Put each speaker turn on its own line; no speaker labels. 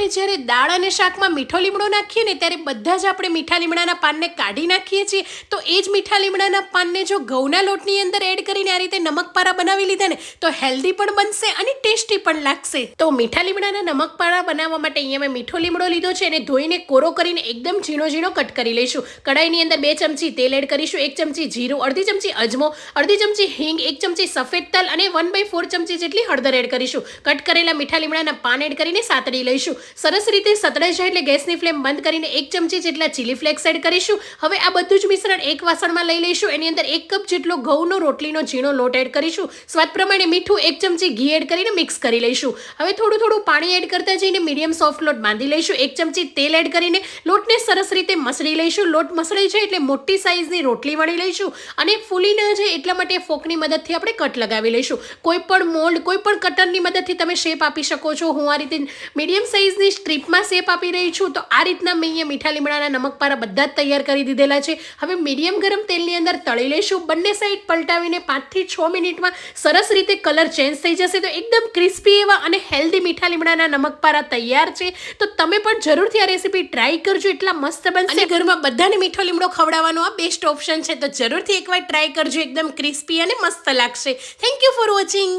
આપણે જ્યારે દાળ અને શાકમાં મીઠો લીમડો નાખીએ ને ત્યારે બધા જ આપણે મીઠા લીમડાના પાનને કાઢી નાખીએ છીએ, તો એ જ મીઠા લીમડાના પાનને જો ઘઉંના લોટની અંદર એડ કરીને આ રીતે નમકપારા બનાવી લીધા ને, તો હેલ્ધી પણ બનશે અને ટેસ્ટી પણ લાગશે. તો મીઠા લીમડાના નમકપારા બનાવવા માટે અહીંયા મેં મીઠો લીમડો લીધો છે અને ધોઈને કોરો કરીને એકદમ ઝીણો ઝીણો કટ કરી લઈશું. કડાઈની અંદર બે ચમચી તેલ એડ કરીશું, એક ચમચી જીરું, અડધી ચમચી અજમો, અડધી ચમચી હિંગ, એક ચમચી સફેદ તલ અને વન બાય ફોર ચમચી જેટલી હળદર એડ કરીશું. કટ કરેલા મીઠા લીમડાના પાન એડ કરીને સાતડી લઈશું. સરસ રીતે સતળાઈ જાય એટલે ગેસની ફ્લેમ બંધ કરીને એક ચમચી જેટલા ચીલી ફ્લેક્સ એડ કરીશું. હવે આ બધું જ મિશ્રણ એક વાસણમાં લઈ લઈશું. એની અંદર એક કપ જેટલો ઘઉંનો રોટલીનો ઝીણો લોટ એડ કરીશું. સ્વાદ પ્રમાણે મીઠું એક ચમચી ઘી એડ કરીને મિક્સ કરી લઈશું. હવે થોડું થોડું પાણી એડ કરતા જઈને મીડિયમ સોફ્ટ લોટ બાંધી લઈશું. એક ચમચી તેલ એડ કરીને લોટને સરસ રીતે મસળી લઈશું. લોટ મસળી જાય એટલે મોટી સાઇઝની રોટલી વણી લઈશું. અને ફૂલી ન જાય એટલા માટે ફોકની મદદથી આપણે કટ લગાવી લઈશું. કોઈ પણ મોલ્ડ કોઈ પણ કટરની મદદથી તમે શેપ આપી શકો છો. હું આ રીતે મીડિયમ સાઈઝની સ્ટ્રીપમાં શેપ આપી રહી છું, તો આ રીતના મેં અહીંયા મીઠા લીમડાના નમકપારા બધા જ તૈયાર કરી દીધેલા છે. હવે મીડિયમ ગરમ તેલની અંદર તળી લઈશું. બંને સાઈડ પલટાવીને પાંચથી છ મિનિટમાં સરસ રીતે કલર ચેન્જ થઈ જશે. તો એકદમ ક્રિસ્પી એવા અને હેલ્ધી મીઠા લીમડાના નમકપારા તૈયાર છે. તો તમે પણ જરૂરથી આ રેસીપી ટ્રાય કરજો. એટલા મસ્ત બનશે. ઘરમાં બધાને મીઠો લીમડો ખવડાવવાનો આ બેસ્ટ ઓપ્શન છે. તો જરૂરથી એકવાર ટ્રાય કરજો. એકદમ ક્રિસ્પી અને મસ્ત લાગશે. Thank you for watching